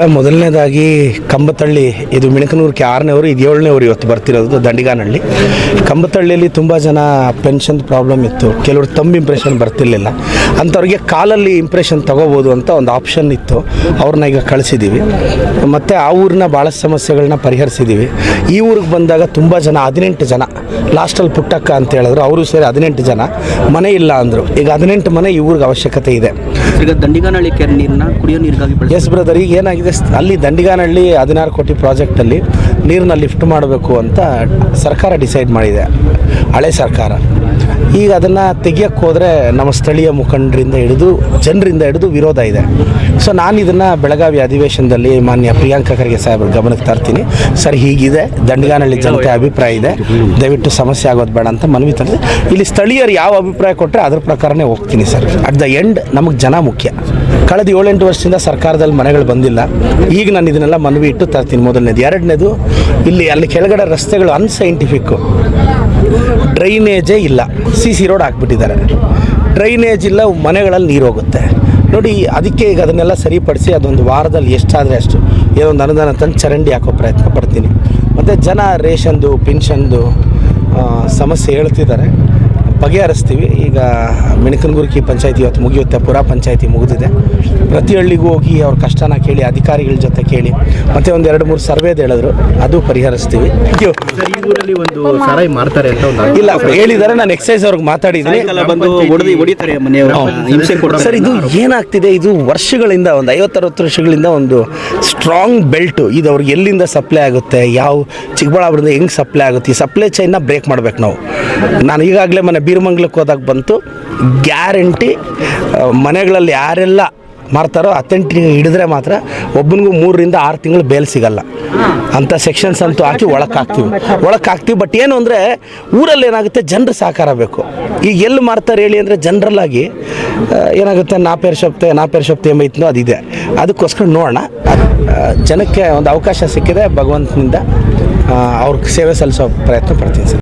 ಮೊದಲನೇದಾಗಿ ಕಂಬತಳ್ಳಿ ಇದು ಮಿಣಕನೂರಕ್ಕೆ ಆರನೇ ಅವರು ಇದು ಏಳನೇ ಅವರು ಇವತ್ತು ಬರ್ತಿರೋದು ದಂಡಿಗಾನಹಳ್ಳಿ. ಕಂಬತಳ್ಳಿಯಲ್ಲಿ ತುಂಬ ಜನ ಪೆನ್ಷನ್ ಪ್ರಾಬ್ಲಮ್ ಇತ್ತು. ಕೆಲವರು ತಂಬ್ ಇಂಪ್ರೆಷನ್ ಬರ್ತಿರ್ಲಿಲ್ಲ. ಅಂಥವ್ರಿಗೆ ಕಾಲಲ್ಲಿ ಇಂಪ್ರೆಷನ್ ತಗೋಬೋದು ಅಂತ ಒಂದು ಆಪ್ಷನ್ ಇತ್ತು. ಅವ್ರನ್ನ ಈಗ ಕಳಿಸಿದ್ದೀವಿ ಮತ್ತು ಆ ಊರಿನ ಭಾಳಷ್ಟು ಸಮಸ್ಯೆಗಳನ್ನ ಪರಿಹರಿಸಿದ್ದೀವಿ ಈ ಊರಿಗೆ ಬಂದಾಗ ತುಂಬ ಜನ ಹದಿನೆಂಟು ಜನ ಲಾಸ್ಟಲ್ಲಿ ಪುಟ್ಟಕ್ಕ ಅಂತ ಹೇಳಿದ್ರು ಅವರು ಸೇರಿ ಹದಿನೆಂಟು ಜನ ಮನೆ ಇಲ್ಲ ಅಂದರು. ಈಗ ಹದಿನೆಂಟು ಮನೆ ಈ ಊರಿಗೆ ಅವಶ್ಯಕತೆ ಇದೆ. ಈಗ ದಂಡಿಗಾನಹಳ್ಳಿ ಕೆರೆ ನೀರನ್ನ ಕುಡಿಯೋ ನೀರಿಗಾಗಿ ಎಸ್ ಬ್ರದರ್ ಈಗ ಏನಾಗಿದೆ ಸ್- ಅಲ್ಲಿ ದಂಡಿಗಾನಹಳ್ಳಿ ಹದಿನಾರು ಕೋಟಿ ಪ್ರಾಜೆಕ್ಟಲ್ಲಿ ನೀರನ್ನ ಲಿಫ್ಟ್ ಮಾಡಬೇಕು ಅಂತ ಸರ್ಕಾರ ಡಿಸೈಡ್ ಮಾಡಿದೆ. ಹಳೆ ಸರ್ಕಾರ. ಈಗ ಅದನ್ನು ತೆಗಿಯಕ್ಕೆ ಹೋದರೆ ನಮ್ಮ ಸ್ಥಳೀಯ ಮುಖಂಡರಿಂದ ಹಿಡಿದು ಜನರಿಂದ ಹಿಡಿದು ವಿರೋಧ ಇದೆ. ಸೊ ನಾನು ಇದನ್ನು ಬೆಳಗಾವಿ ಅಧಿವೇಶನದಲ್ಲಿ ಮಾನ್ಯ ಪ್ರಿಯಾಂಕ ಖರ್ಗೆ ಗಮನಕ್ಕೆ ತರ್ತೀನಿ. ಸರ್, ಹೀಗಿದೆ. ದಂಡಿಗಾನಹಳ್ಳಿ ಜನತೆ ಅಭಿಪ್ರಾಯ ಇದೆ. ದಯವಿಟ್ಟು ಸಮಸ್ಯೆ ಆಗೋದು ಬೇಡ ಅಂತ ಮನವಿ ತರ್ತೀನಿ. ಇಲ್ಲಿ ಸ್ಥಳೀಯರು ಯಾವ ಅಭಿಪ್ರಾಯ ಕೊಟ್ಟರೆ ಅದ್ರ ಪ್ರಕಾರನೇ ಹೋಗ್ತೀನಿ ಸರ್. ಅಟ್ ದ ಎಂಡ್ ನಮಗೆ ಜನ ಮುಖ್ಯ. ಕಳೆದ ಏಳೆಂಟು ವರ್ಷದಿಂದ ಸರ್ಕಾರದಲ್ಲಿ ಮನೆಗಳು ಬಂದಿಲ್ಲ. ಈಗ ನಾನು ಇದನ್ನೆಲ್ಲ ಮನವಿ ಇಟ್ಟು ತರ್ತೀನಿ. ಮೊದಲನೇದು. ಎರಡನೇದು, ಇಲ್ಲಿ, ಅಲ್ಲಿ ಕೆಳಗಡೆ ರಸ್ತೆಗಳು ಅನ್ಸೈಂಟಿಫಿಕ್ಕು ಡ್ರೈನೇಜೇ ಇಲ್ಲ. ಸಿ ಸಿ ರೋಡ್ ಹಾಕ್ಬಿಟ್ಟಿದ್ದಾರೆ. ಡ್ರೈನೇಜ್ ಇಲ್ಲ, ಮನೆಗಳಲ್ಲಿ ನೀರು ಹೋಗುತ್ತೆ. ನೋಡಿ, ಅದಕ್ಕೆ ಈಗ ಅದನ್ನೆಲ್ಲ ಸರಿಪಡಿಸಿ ಅದೊಂದು ವಾರದಲ್ಲಿ ಎಷ್ಟಾದರೆ ಅಷ್ಟು ಏನೊಂದು ಅನುದಾನ ತಂದು ಚರಂಡಿ ಹಾಕೋ ಪ್ರಯತ್ನ ಪಡ್ತೀನಿ. ಮತ್ತು ಜನ ರೇಷನ್ದು, ಪಿನ್ಷನ್ದು ಸಮಸ್ಯೆ ಹೇಳ್ತಿದ್ದಾರೆ. ಬಗೆಹರಿಸ್ತೀವಿ. ಈಗ ಮಿಣಕನಗುರ್ಕಿ ಪಂಚಾಯತಿ ಇವತ್ತು ಮುಗಿಯುತ್ತೆ. ಪುರ ಪಂಚಾಯತಿ ಮುಗಿದಿದೆ. ಪ್ರತಿ ಹಳ್ಳಿಗೂ ಹೋಗಿ ಅವ್ರ ಕಷ್ಟನ ಕೇಳಿ ಅಧಿಕಾರಿಗಳ ಜೊತೆ ಕೇಳಿ ಮತ್ತೆ ಒಂದು ಎರಡು ಮೂರು ಸರ್ವೇದು ಹೇಳಿದ್ರು. ಅದು ಪರಿಹರಿಸ್ತೀವಿ. ಒಂದು ಸಾರಾಯಿ ಮಾಡ್ತಾರೆ ಅಂತ ಇಲ್ಲ ಹೇಳಿದ್ದಾರೆ ನಾನು ಎಕ್ಸೈಸ್ ಅವ್ರಿಗೆ ಮಾತಾಡಿದ್ದೀನಿ. ಸರ್ ಇದು ಏನಾಗ್ತಿದೆ? ಇದು ವರ್ಷಗಳಿಂದ ಒಂದು ಐವತ್ತರವತ್ತು ವರ್ಷಗಳಿಂದ ಒಂದು ಸ್ಟ್ರಾಂಗ್ ಬೆಲ್ಟು ಇದು ಅವ್ರಿಗೆ ಎಲ್ಲಿಂದ ಸಪ್ಲೈ ಆಗುತ್ತೆ? ಯಾವ ಚಿಕ್ಕಬಳ್ಳಾಪುರದಿಂದ ಹೆಂಗೆ ಸಪ್ಲೈ ಆಗುತ್ತೆ? ಈ ಸಪ್ಲೈ ಚೈನ್ನ ಬ್ರೇಕ್ ಮಾಡ್ಬೇಕು ನಾವು. ನಾನು ಈಗಾಗಲೇ ಮನೆ ಬೀರಮಂಗ್ಲಕ್ಕೆ ಹೋದಾಗ ಬಂತು. ಗ್ಯಾರಂಟಿ ಮನೆಗಳಲ್ಲಿ ಯಾರೆಲ್ಲ ಮಾರ್ತಾರೋ ಅಥೆಂಟಿಕ್ ಹಿಡಿದ್ರೆ ಮಾತ್ರ ಒಬ್ಬನಿಗೂ ಮೂರರಿಂದ ಆರು ತಿಂಗಳು ಬೇಲ್ ಸಿಗಲ್ಲ. ಅಂಥ ಸೆಕ್ಷನ್ಸ್ ಅಂತೂ ಹಾಕಿ ಒಳಕ್ಕೆ ಹಾಕ್ತೀವಿ ಒಳಕ್ಕೆ ಹಾಕ್ತೀವಿ ಬಟ್ ಏನು ಅಂದರೆ ಊರಲ್ಲಿ ಏನಾಗುತ್ತೆ, ಜನರ ಸಹಕಾರ ಬೇಕು. ಈಗ ಎಲ್ಲಿ ಮಾರ್ತಾರೆ ಹೇಳಿ ಅಂದರೆ ಜನರಲ್ಲಾಗಿ ಏನಾಗುತ್ತೆ, ನಾ ಪೇರ್ ಶೋಪ್ತೆ ನಾ ಪೇರ್ ಶೋಪ್ತೆ ಎಂಬೈತನೋ ಅದಿದೆ. ಅದಕ್ಕೋಸ್ಕರ ನೋಡೋಣ. ಜನಕ್ಕೆ ಒಂದು ಅವಕಾಶ ಸಿಕ್ಕಿದೆ ಭಗವಂತನಿಂದ ಅವ್ರಿಗೆ ಸೇವೆ ಸಲ್ಲಿಸೋ ಪ್ರಯತ್ನ ಪಡ್ತೀನಿ ಸರ್.